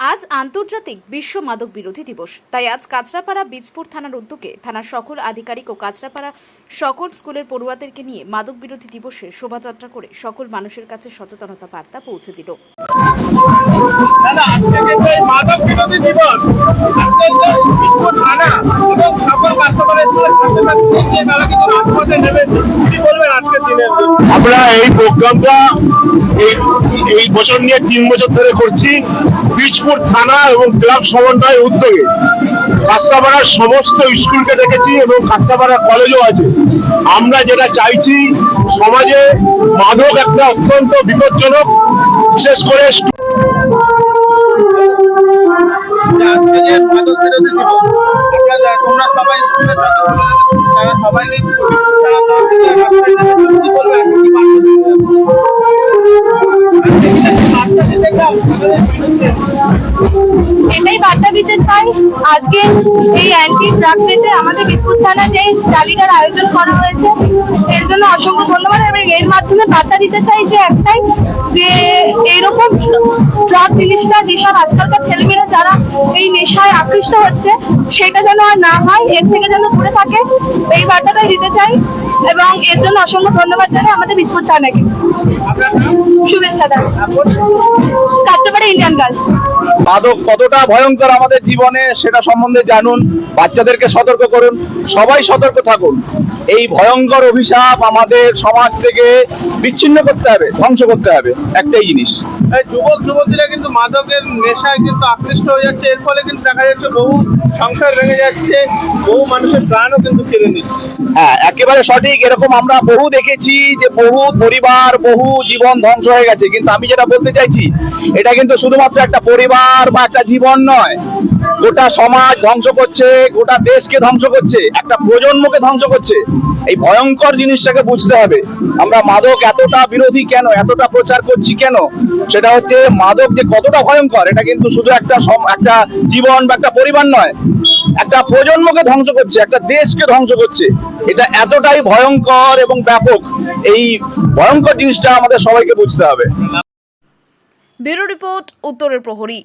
আজ আন্তর্জাতিক বিশ্ব মাদক বিরোধী দিবস। তাই আজ কাঁচরাপাড়া বীজপুর থানার উদ্যোগে থানার সকল আধিকারিক ও কাঁচরাপাড়া সকল স্কুলের পড়ুয়াদেরকে নিয়ে মাদক বিরোধী দিবসে শোভাযাত্রা করে সকল মানুষের কাছে সচেতনতা বার্তা পৌঁছে দিল। মাদক বিরোধী দিবস আমরা এই প্রোগ্রামটা এই এই বছর নিয়ে তিন বছর ধরে করছি। বীজপুর থানা এবং ক্লাব সমন্বয় উদ্যোগে। কাস্তাপাড়ার সমস্ত স্কুলকে দেখেছি এবং কাস্তাপাড়া কলেজও আছে। আমরা যেটা চাইছি, সমাজে মাদক একটা অত্যন্ত বিপজ্জনক, বিশেষ করে সবাই সবাই দিতে চাই আজকে এই অ্যান্টি ড্রাগ ডেতে আমাদের বিস্কুট থানা যে র্যালিটার আয়োজন করা হয়েছে, এর জন্য অসংখ্য ধন্যবাদ। এবং এর মাধ্যমে বার্তা দিতে চাই যে একটাই, যে এরকম ড্রাগ জিনিসটা যেসব আজকালকার ছেলেমেয়েরা যারা এই নেশায় আকৃষ্ট হচ্ছে, সেটা যেন আর না হয়, এর থেকে যেন দূরে থাকে, এই বার্তাটাই দিতে চাই। এবং এর জন্য অসংখ্য ধন্যবাদ জানাই আমাদের বিস্কুট থানাকে। শুভেচ্ছা দাস কাঁচরাপাড়া ইন্ডিয়ান গার্লস মাদক কতটা ভয়ঙ্কর আমাদের জীবনে সেটা সম্বন্ধে জানুন, বাচ্চাদেরকে সতর্ক করুন, সবাই সতর্ক থাকুন। এই ভয়ঙ্কর অভিশাপ আমাদের সমাজ থেকে বিচ্ছিন্ন করতে হবে, ধ্বংস করতে হবে, একটাই জিনিস। যুবক, যুবতীরা কিন্তু মাদকের নেশায় কিন্তু আকৃষ্ট হয়ে যাচ্ছে। এর ফলে কিন্তু দেখা যাচ্ছে বহু সংসার ভেঙে যাচ্ছে, বহু মানুষের প্রাণও কিন্তু কেড়ে নিচ্ছে। হ্যাঁ একেবারে সঠিক। এরকম আমরা বহু দেখেছি যে বহু পরিবার, বহু জীবন ধ্বংস হয়ে গেছে। কিন্তু আমি যেটা বলতে চাইছি, এটা কিন্তু শুধুমাত্র একটা পরিবার বা একটা জীবন নয়। গোটা সমাজ ধ্বংস করছে, গোটা দেশকে ধ্বংস করছে, একটা প্রজন্মকে ধ্বংস করছে। এই ভয়ঙ্কর জিনিসটাকে বুঝতে হবে। আমরা মাদক এতটা বিরোধী কেন? এতটা প্রচার করছি কেন? সেটা হচ্ছে মাদক যে কতটা ভয়ঙ্কর, এটা কিন্তু শুধু একটা একটা জীবন বা একটা পরিবার নয়, একটা প্রজন্মকে ধ্বংস করছে, একটা দেশকে ধ্বংস করছে। এটা এতটাই ভয়ঙ্কর এবং ব্যাপক। এই ভয়ঙ্কর জিনিসটা আমাদের সবাইকে বুঝতে হবে। ব্যুরো রিপোর্ট, উত্তরের প্রহরী।